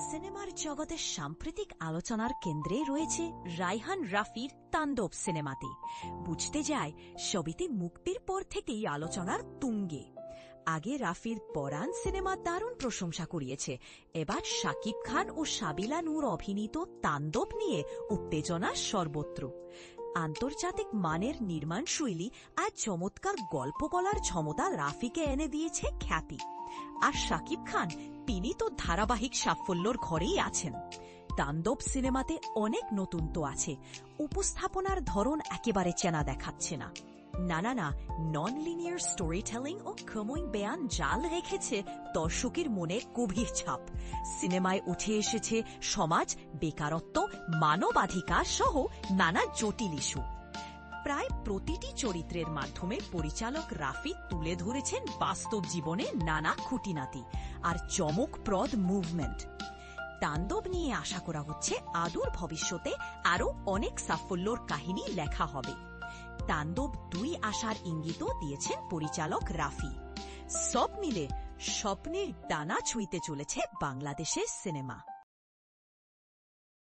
সিনেমার জগতের সাম্প্রতিক আলোচনার কেন্দ্রে রয়েছে রাইহান রাফির তাণ্ডব সিনেমাতে। বুঝতে যায়, ছবিতে মুক্তির পর থেকেই আলোচনার তুঙ্গে। আগে রাফির পরাণ সিনেমা দারুণ প্রশংসা করিয়েছে। এবার শাকিব খান ও সাবিলা নূর অভিনীত তাণ্ডব নিয়ে উত্তেজনা সর্বত্র। আন্তর্জাতিক মানের নির্মাণ শৈলী আর চমৎকার গল্প বলার ক্ষমতা রাফিকে এনে দিয়েছে খ্যাতি। আর শাকিব খান, তিনি তো ধারাবাহিক সাফল্যর ঘরেই আছেন। তাণ্ডব সিনেমাতে অনেক নতুন তো আছে, উপস্থাপনার ধরন একেবারে চেনা দেখাচ্ছে না। না না নন লিনিয়ার স্টোরি টেলিং ও ক্রমই বেয়ান জাল রেখেছে দর্শকের মনে গভীর ছাপ। সিনেমায় উঠে এসেছে সমাজ, বেকারত্ব, মানবাধিকার সহ নানা জটিল ইস্যু। প্রায় প্রতিটি চরিত্রের মাধ্যমে পরিচালক রাফি তুলে ধরেছেন বাস্তব জীবনে নানা খুঁটিনাতি আর চমকপ্রদ মুভমেন্ট। তাণ্ডব নিয়ে আশা করা হচ্ছে আদূর ভবিষ্যতে আরও অনেক সাফল্যর কাহিনী লেখা হবে। তাণ্ডব দুই আশার ইঙ্গিতও দিয়েছেন পরিচালক রাফি। সব মিলে স্বপ্নের ডানা ছুঁইতে চলেছে বাংলাদেশের সিনেমা।